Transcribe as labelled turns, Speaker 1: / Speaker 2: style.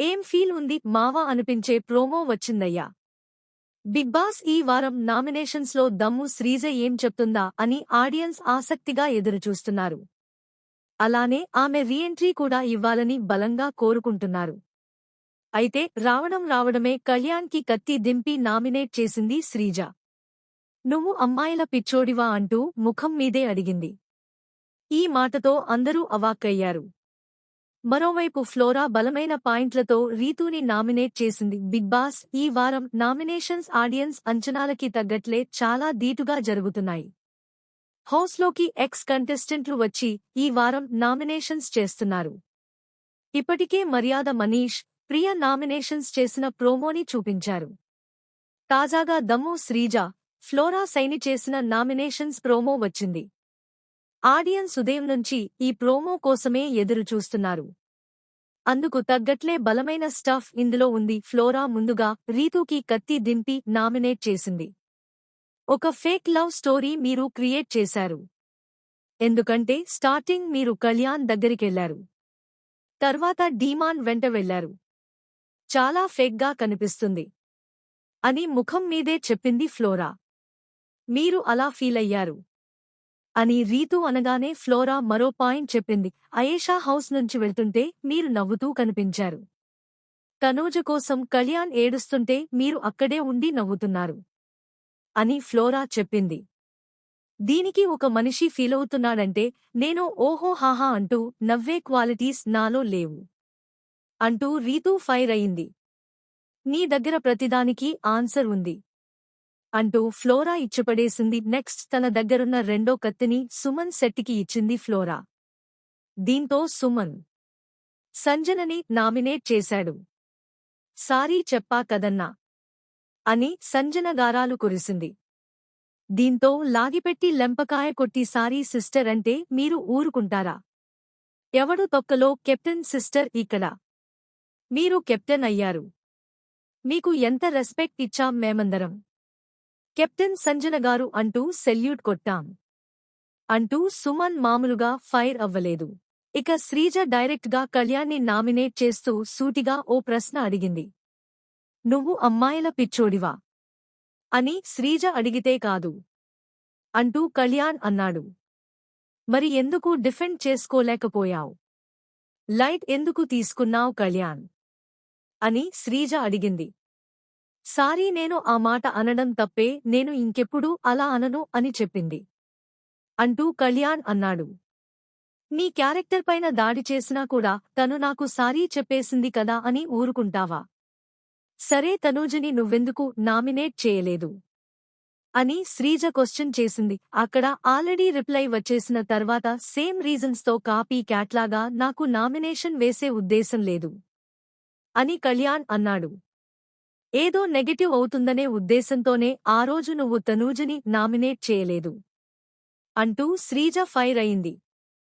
Speaker 1: ఏం ఫీల్ ఉంది మావా అనిపించే ప్రోమో వచ్చిందయ్యా. బిగ్ బాస్ ఈ వారం నామినేషన్స్లో దమ్ము శ్రీజ ఏం చెప్తుందా అని ఆడియన్స్ ఆసక్తిగా ఎదురుచూస్తున్నారు. అలానే ఆమె రీఎంట్రీ కూడా ఇవ్వాలని బలంగా కోరుకుంటున్నారు. అయితే రావడం రావడమే కళ్యాణ్కి కత్తి దింపి నామినేట్ చేసింది శ్రీజ. నువ్వు అమ్మాయిల పిచ్చోడివా అంటూ ముఖం మీదే అడిగింది. ఈ మాటతో అందరూ అవాక్కయ్యారు. మరోవైపు ఫ్లోరా బలమైన పాయింట్లతో రీతూని నామినేట్ చేసింది. బిగ్ బాస్ ఈ వారం నామినేషన్స్ ఆడియన్స్ అంచనాలకి తగ్గట్లే చాలా దీటుగా జరుగుతున్నాయి. హౌస్లోకి ఎక్స్ కంటెస్టెంట్లు వచ్చి ఈ వారం నామినేషన్స్ చేస్తున్నారు. ఇప్పటికే మర్యాద మనీష్ ప్రియ నామినేషన్స్ చేసిన ప్రోమోని చూపించారు. తాజాగా దమ్ము శ్రీజ ఫ్లోరా సైని చేసిన నామినేషన్స్ ప్రోమో వచ్చింది. ఆడియన్స్ ఉదయం నుంచి ఈ ప్రోమో కోసమే ఎదురుచూస్తున్నారు. అందుకు తగ్గట్లే బలమైన స్టఫ్ ఇందులో ఉంది. ఫ్లోరా ముందుగా రీతూకి కత్తి దింపి నామినేట్ చేసింది. ఒక ఫేక్ లవ్ స్టోరీ మీరు క్రియేట్ చేశారు. ఎందుకంటే స్టార్టింగ్ మీరు కళ్యాణ్ దగ్గరికెళ్ళారు తర్వాత డీమాన్ వెంట వెళ్ళారు చాలా ఫేక్గా కనిపిస్తుంది. అని ముఖం మీదే చెప్పింది ఫ్లోరా. మీరు అలా ఫీలయ్యారు అని రీతు అనగానే ఫ్లోరా మరో పాయింట్ చెప్పింది. అయేషా హౌస్ నుంచి వెళ్తుంటే మీరు నవ్వుతూ కనిపించారు. తనూజ కోసం కళ్యాణ్ ఏడుస్తుంటే మీరు అక్కడే ఉండి నవ్వుతున్నారు అని ఫ్లోరా చెప్పింది. దీనికి ఒక మనిషి ఫీలవుతున్నాడంటే నేను ఓహో హాహా అంటూ నవ్వే క్వాలిటీస్ నాలో లేవు అంటూ రీతూ ఫైర్ అయింది. నీ దగ్గర ప్రతిదానికి ఆన్సర్ ఉంది. అంటూ ఫ్లోరా ఇచ్చిపడేసింది. నెక్స్ట్ తన దగ్గరున్న రెండో కత్తిని సుమన్ శెట్టికి ఇచ్చింది ఫ్లోరా. దీంతో సుమన్ సంజనని నామినేట్ చేశాడు. సారీ చెప్పా కదన్నా అని సంజన గారాలు కురిసింది. దీంతో లాగిపెట్టి లెంపకాయ కొట్టి సారీ సిస్టర్ అంటే మీరు ఊరుకుంటారా? ఎవడు తొక్కలో కెప్టెన్ సిస్టర్ ఇక్కడ? మీరు కెప్టెన్ అయ్యారు. మీకు ఎంత రెస్పెక్ట్ ఇచ్చాం మేమందరం. కెప్టెన్ సంజన గారు అంటూ సెల్యూట్ కొట్టాం. అంటూ సుమన్ మామూలుగా ఫైర్ అవ్వలేదు. ఇక శ్రీజ డైరెక్ట్గా కళ్యాణ్ని నామినేట్ చేస్తూ సూటిగా ఓ ప్రశ్న అడిగింది. నువ్వు అమ్మాయిల పిచ్చోడివా? అని శ్రీజ అడిగితే కాదు. అంటూ కళ్యాణ్ అన్నాడు. మరి ఎందుకు డిఫెండ్ చేసుకోలేకపోయావు? లైట్ ఎందుకు తీసుకున్నావు కళ్యాణ్? అని శ్రీజ అడిగింది. సారీ నేను ఆ మాట అనడం తప్పే నేను ఇంకెప్పుడూ అలా అనను అని చెప్పింది. అంటూ కళ్యాణ్ అన్నాడు. నీ క్యారెక్టర్ పైన దాడి చేసినా కూడా తను నాకు సారీ చెప్పేసింది కదా అని ఊరుకుంటావా? సరే తనూజని నువ్వెందుకు నామినేట్ చేయలేదు? అని శ్రీజ క్వశ్చన్ చేసింది. అక్కడ ఆల్రెడీ రిప్లై వచ్చేసిన తర్వాత సేమ్ రీజన్స్తో కాపీ క్యాట్లాగా నాకు నామినేషన్ వేసే ఉద్దేశం లేదు. అని కళ్యాణ్ అన్నాడు. ఏదో నెగటివ్ అవుతుందనే ఉద్దేశంతోనే ఆ రోజు నువ్వు తనూజని నామినేట్ చేయలేదు. అంటూ శ్రీజ ఫైర్ అయింది.